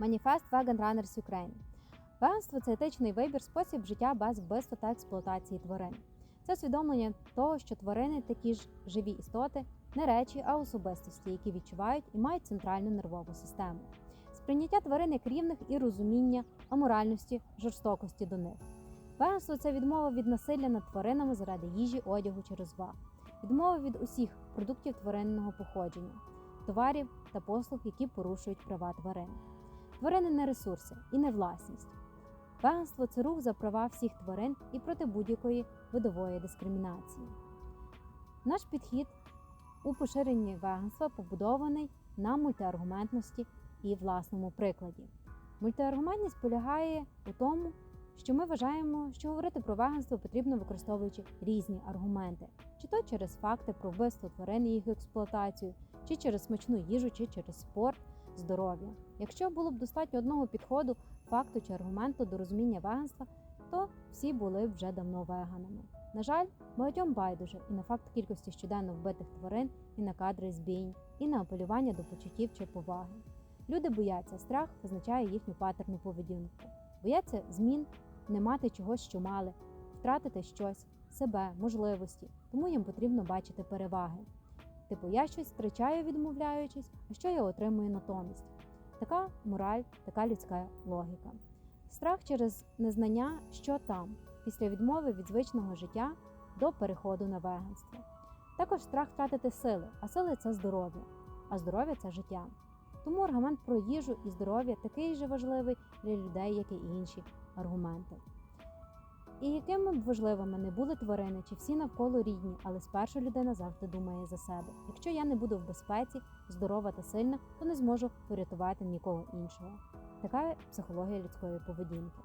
Маніфест Vegan Runners Ukraine. Веганство це етичний вибір, спосіб життя без вбивства та експлуатації тварин. Це усвідомлення того, що тварини такі ж живі істоти, не речі, а особистості, які відчувають і мають центральну нервову систему. Сприйняття тварин як рівних і розуміння аморальності, жорстокості до них. Веганство це відмова від насилля над тваринами заради їжі, одягу чи розваг, відмова від усіх продуктів тваринного походження, товарів та послуг, які порушують права тварин. Тварини не ресурси і не власність. Веганство це рух за права всіх тварин і проти будь-якої видової дискримінації. Наш підхід у поширенні веганства побудований на мультиаргументності і власному прикладі. Мультиаргументність полягає у тому, що ми вважаємо, що говорити про веганство потрібно використовуючи різні аргументи, чи то через факти про вбивство тварин і їх експлуатацію, чи через смачну їжу, чи через спорт, здоров'я. Якщо було б достатньо одного підходу, факту чи аргументу до розуміння веганства, то всі були б вже давно веганами. На жаль, багатьом байдуже і на факт кількості щоденно вбитих тварин, і на кадри збійень, і на апелювання до почуттів чи поваги. Люди бояться, страх визначає їхню патерну поведінку, бояться змін, не мати чогось, що мали, втратити щось, себе, можливості, тому їм потрібно бачити переваги. Типу, я щось втрачаю, відмовляючись, а що я отримую натомість. Така мораль, така людська логіка. Страх через незнання, що там, після відмови від звичного життя до переходу на веганство. Також страх втратити сили, а сили це здоров'я, а здоров'я це життя. Тому аргумент про їжу і здоров'я такий же важливий для людей, як і інші аргументи. І якими б важливими не були тварини, чи всі навколо рідні, але спершу людина завжди думає за себе. Якщо я не буду в безпеці, здорова та сильна, то не зможу порятувати нікого іншого. Така психологія людської поведінки.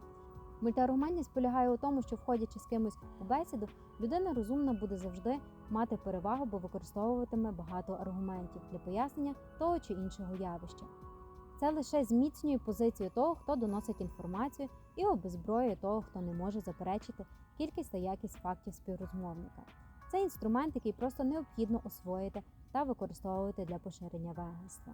Мультиаргументність полягає у тому, що входячи з кимось у бесіду, людина розумна буде завжди мати перевагу, бо використовуватиме багато аргументів для пояснення того чи іншого явища. Це лише зміцнює позицію того, хто доносить інформацію, і обезброює того, хто не може заперечити кількість та якість фактів співрозмовника. Це інструмент, який просто необхідно освоїти та використовувати для поширення веганства.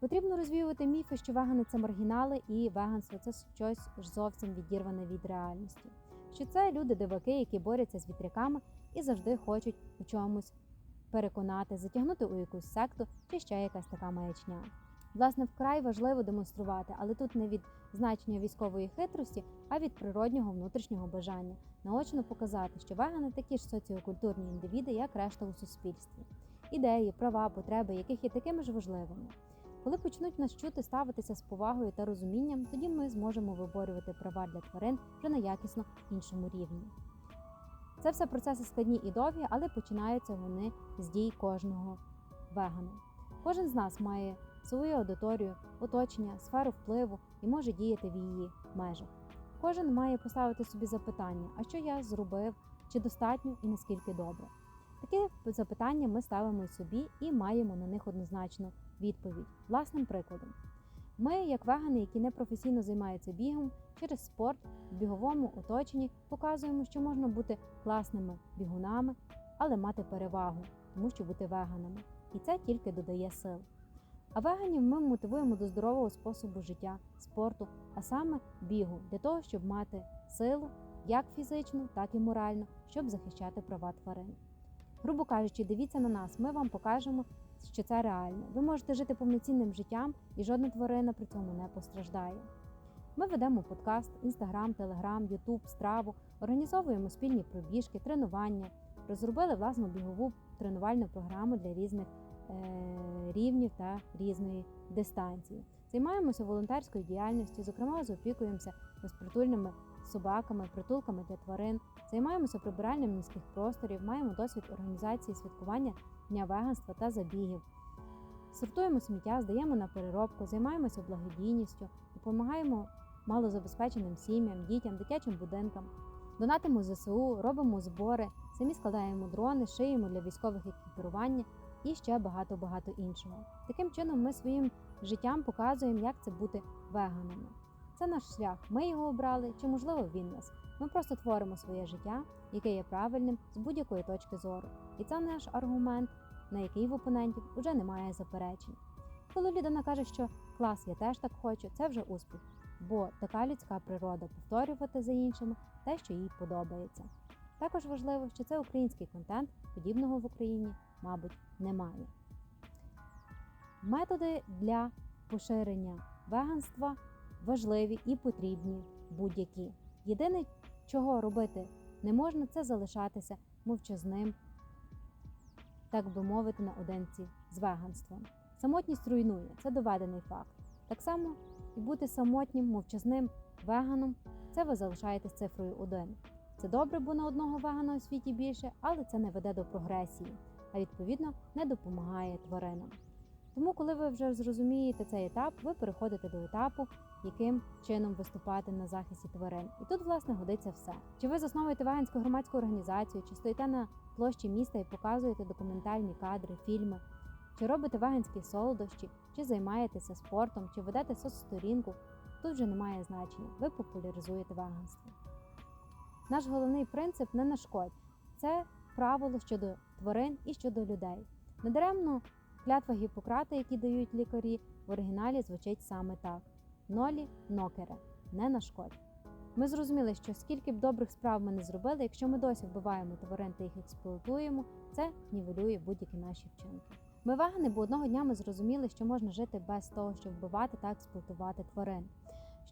Потрібно розвіювати міфи, що вегани це маргінали, і веганство це щось зовсім відірване від реальності. Що це люди диваки, які борються з вітряками і завжди хочуть у чомусь переконати, затягнути у якусь секту чи ще якась така маячня. Власне, вкрай важливо демонструвати, але тут не від значення військової хитрості, а від природнього внутрішнього бажання наочно показати, що вегани такі ж соціокультурні індивіди, як решта у суспільстві, ідеї, права, потреби, яких є такими ж важливими. Коли почнуть нас чути ставитися з повагою та розумінням, тоді ми зможемо виборювати права для тварин вже на якісно іншому рівні. Це все процеси складні і довгі, але починаються вони з дій кожного вегана. Кожен з нас має свою аудиторію, оточення, сферу впливу і може діяти в її межах. Кожен має поставити собі запитання, а що я зробив, чи достатньо і наскільки добре. Таке запитання ми ставимо собі і маємо на них однозначну відповідь власним прикладом. Ми, як вегани, які не професійно займаються бігом, через спорт в біговому оточенні показуємо, що можна бути класними бігунами, але мати перевагу, тому що бути веганами. І це тільки додає сил. А веганів ми мотивуємо до здорового способу життя, спорту, а саме бігу, для того, щоб мати силу як фізичну, так і моральну, щоб захищати права тварин. Грубо кажучи, дивіться на нас, ми вам покажемо, що це реально. Ви можете жити повноцінним життям, і жодна тварина при цьому не постраждає. Ми ведемо подкаст, інстаграм, телеграм, ютуб, страву, організовуємо спільні пробіжки, тренування, розробили власну бігову тренувальну програму для різних рівнів та різної дистанції. Займаємося волонтерською діяльністю, зокрема, заопікуємося безпритульними собаками, притулками для тварин, займаємося прибиранням міських просторів, маємо досвід організації святкування дня веганства та забігів. Сортуємо сміття, здаємо на переробку, займаємося благодійністю, допомагаємо малозабезпеченим сім'ям, дітям, дитячим будинкам, донатимо ЗСУ, робимо збори, самі складаємо дрони, шиємо для військових екіпірування і ще багато-багато іншого. Таким чином, ми своїм життям показуємо, як це бути веганами. Це наш шлях. Ми його обрали, чи можливо він нас. Ми просто творимо своє життя, яке є правильним з будь-якої точки зору. І це наш аргумент, на який в опонентів уже немає заперечень. Коли людина каже, що клас, я теж так хочу, це вже успіх, бо така людська природа повторювати за іншими те, що їй подобається. Також важливо, що це український контент, подібного в Україні, мабуть, немає. Методи для поширення веганства важливі і потрібні будь-які. Єдине, чого робити не можна, це залишатися мовчазним, так би мовити, наодинці з веганством. Самотність руйнує, це доведений факт. Так само і бути самотнім, мовчазним веганом це ви залишаєтесь цифрою 1. Це добре, бо на одного вегана у світі більше, але це не веде до прогресії, а відповідно не допомагає тваринам. Тому, коли ви вже зрозумієте цей етап, ви переходите до етапу, яким чином виступати на захисті тварин. І тут, власне, годиться все. Чи ви засновуєте веганську громадську організацію, чи стоїте на площі міста і показуєте документальні кадри, фільми, чи робите веганські солодощі, чи займаєтеся спортом, чи ведете соцсторінку, тут вже немає значення. Ви популяризуєте веганство. Наш головний принцип не нашкодь. Це правило щодо тварин і щодо людей. Недаремно клятва Гіппократа, які дають лікарі, в оригіналі звучить саме так: нолі нокере, не нашкодь. Ми зрозуміли, що скільки б добрих справ ми не зробили, якщо ми досі вбиваємо тварин та їх експлуатуємо, це нівелює будь-які наші вчинки. Ми вегани, бо одного дня ми зрозуміли, що можна жити без того, щоб вбивати та експлуатувати тварин,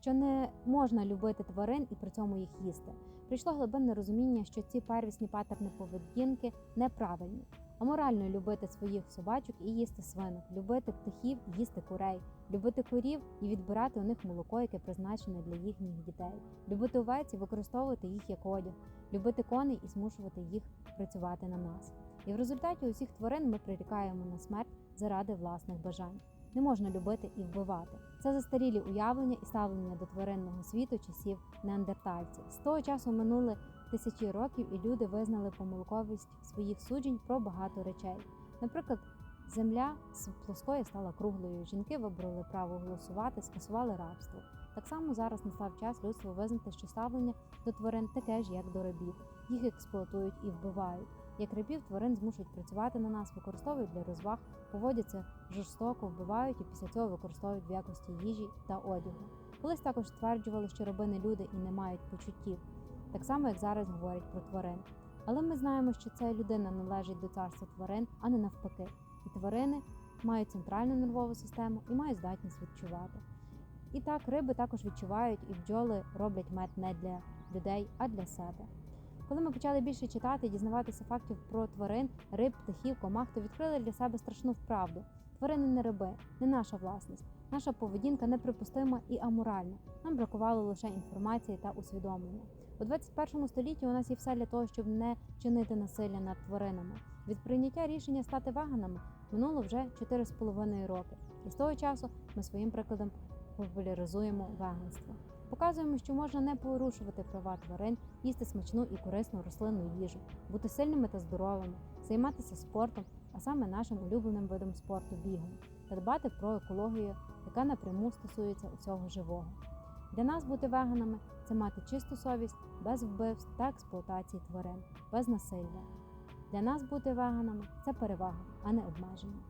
що не можна любити тварин і при цьому їх їсти. Прийшло глибинне розуміння, що ці первісні патерни поведінки неправильні. Аморально любити своїх собачок і їсти свинок, любити птахів, їсти курей, любити корів і відбирати у них молоко, яке призначене для їхніх дітей, любити овець і використовувати їх як одяг, любити коней і змушувати їх працювати на нас. І в результаті усіх тварин ми прирікаємо на смерть заради власних бажань. Не можна любити і вбивати. Це застарілі уявлення і ставлення до тваринного світу часів неандертальців. З того часу минули тисячі років, і люди визнали помилковість своїх суджень про багато речей. Наприклад, земля з плоскої стала круглою. Жінки вибрали право голосувати, скасували рабство. Так само зараз настав час людству визнати, що ставлення до тварин таке ж, як до рабів. Їх експлуатують і вбивають. Як рабів тварин змушують працювати на нас, використовують для розваг, поводяться жорстоко, вбивають і після цього використовують в якості їжі та одягу. Колись також стверджували, що раби не люди і не мають почуттів, так само як зараз говорять про тварин. Але ми знаємо, що ця людина належить до царства тварин, а не навпаки. І тварини мають центральну нервову систему і мають здатність відчувати. І так, риби також відчувають, і бджоли роблять мед не для людей, а для себе. Коли ми почали більше читати і дізнаватися фактів про тварин, риб, птахів, комах, то відкрили для себе страшну вправду. Тварини не риби, не наша власність. Наша поведінка неприпустима і аморальна. Нам бракувало лише інформації та усвідомлення. У 21 столітті у нас є все для того, щоб не чинити насилля над тваринами. Від прийняття рішення стати веганами минуло вже 4,5 роки. І з того часу ми своїм прикладом популяризуємо веганство. Показуємо, що можна не порушувати права тварин, їсти смачну і корисну рослинну їжу, бути сильними та здоровими, займатися спортом, а саме нашим улюбленим видом спорту бігом, та дбати про екологію, яка напряму стосується усього живого. Для нас бути веганами це мати чисту совість, без вбивств та експлуатації тварин, без насилля. Для нас бути веганами це перевага, а не обмеження.